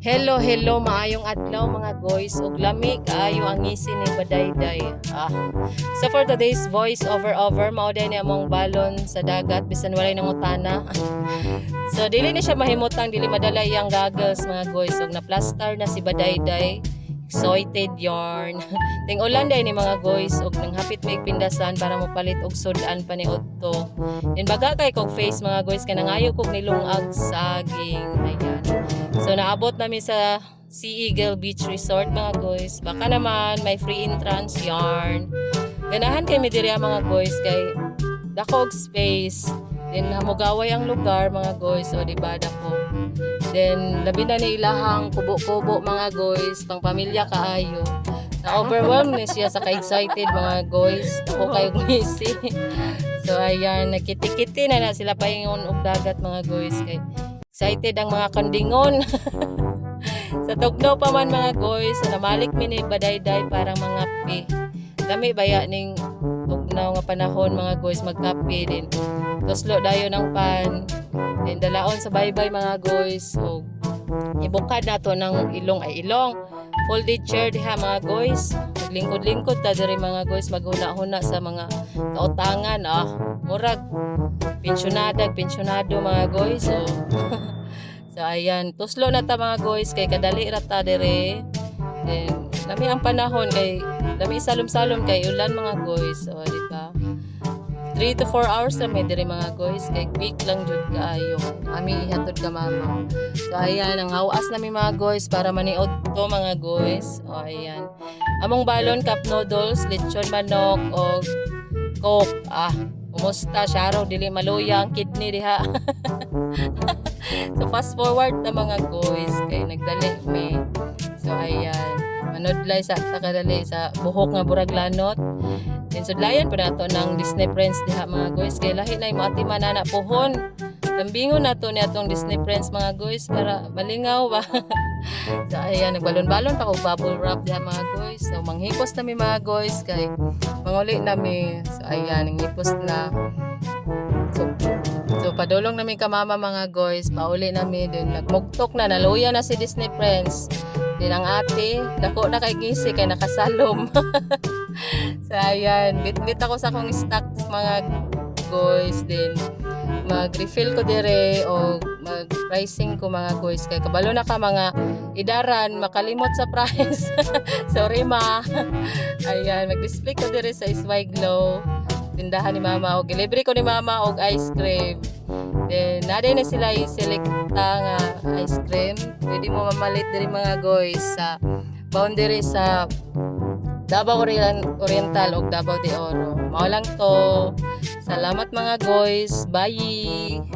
Hello, hello, maayong adlaw mga guys. Ug lami kaayo ang ngisi ni Badayday. Ah. So for today's voice over over mao day ni among balon sa dagat bisan walay nangutana. so dili ni siya mahimutang dili madala iyang goggles mga guys. Ug na plaster na si Badayday. Excited yarn. Ting ulan day ni mga guys ug nang hapit may pindasan para mopalit og sudan pa ni Otto. Din baga kay kog face mga guys kanang kog nilungag saging. Ayan. So naabot namin sa Sea Eagle Beach Resort mga guys. Baka naman may free entrance yarn. Ganahan kay mi diri mga guys kay dako og space. Then hamugaway ang lugar mga guys. So di ba dako. Then labi na ni ilahang kubo-kubo mga guys, pang pamilya kaayo. Na overwhelmed ni siya sa ka-excited mga guys. Ako kayo misi. so ayan, nakiti-kiti na na sila paingon og dagat mga guys kay excited ang mga kandingon. sa tugnaw pa man mga guys, sa namalik mi ni badayday parang mga pi. Dami baya ning tugnaw nga panahon mga guys magkape din. Tuslo dayo ng pan. Then dalaon sa baybay mga guys. So, ibukad na to ng ilong ay ilong. Folded chair diha mga guys. Maglingkod-lingkod ta diri mga guys maghuna-huna sa mga kautangan ah. Murag pensyonada, pensyonado mga guys. So, so ayan, tuslo na ta mga guys kay kadali ra ta diri. Then lami ang panahon kay lami salom-salom kay ulan mga guys. So, di ba? 3 to 4 hours na may diri mga guys kay quick lang jud kaayo. Ami ihatod ka mama. So ayan ang hawas nami mga guys para maniod to mga guys. O ayan. Among balon cup noodles lechon manok o coke. Ah kumusta syaro dili maluya ang kidney diha. So fast forward na mga guys kay nagdali mi. So ayan. Manudlay sa takadali sa buhok nga buraglanot Then sudlayan pa nato ng Disney Friends diha mga guys kay lahi na yung manana pohon. Lambingon nato ni atong Disney Friends mga guys para malingaw ba. so ayan nagbalon-balon pa ko bubble wrap diha mga guys. So manghipos na mi mga guys kay manguli na mi. So ayan nanghipos na. So So padulong namin ka mama mga guys, pauli namin dun nagmugtok na naluya na si Disney Friends. Din ang ate, dako na kay gisi kay nakasalom. so ayan, bit-bit ako sa akong stocks mga guys din. Mag-refill ko dire o mag-pricing ko mga guys kay kabalo na ka mga idaran makalimot sa price. Sorry ma. ayan, mag-display ko dire sa Isway Glow tindahan ni mama og libre ko ni mama og ice cream. Then naday na sila i-selecta nga ice cream. Pwede mo mamalit diri mga guys sa boundary sa Davao Orien- Oriental ug Davao de Oro. Mao lang to. Salamat mga guys. Bye.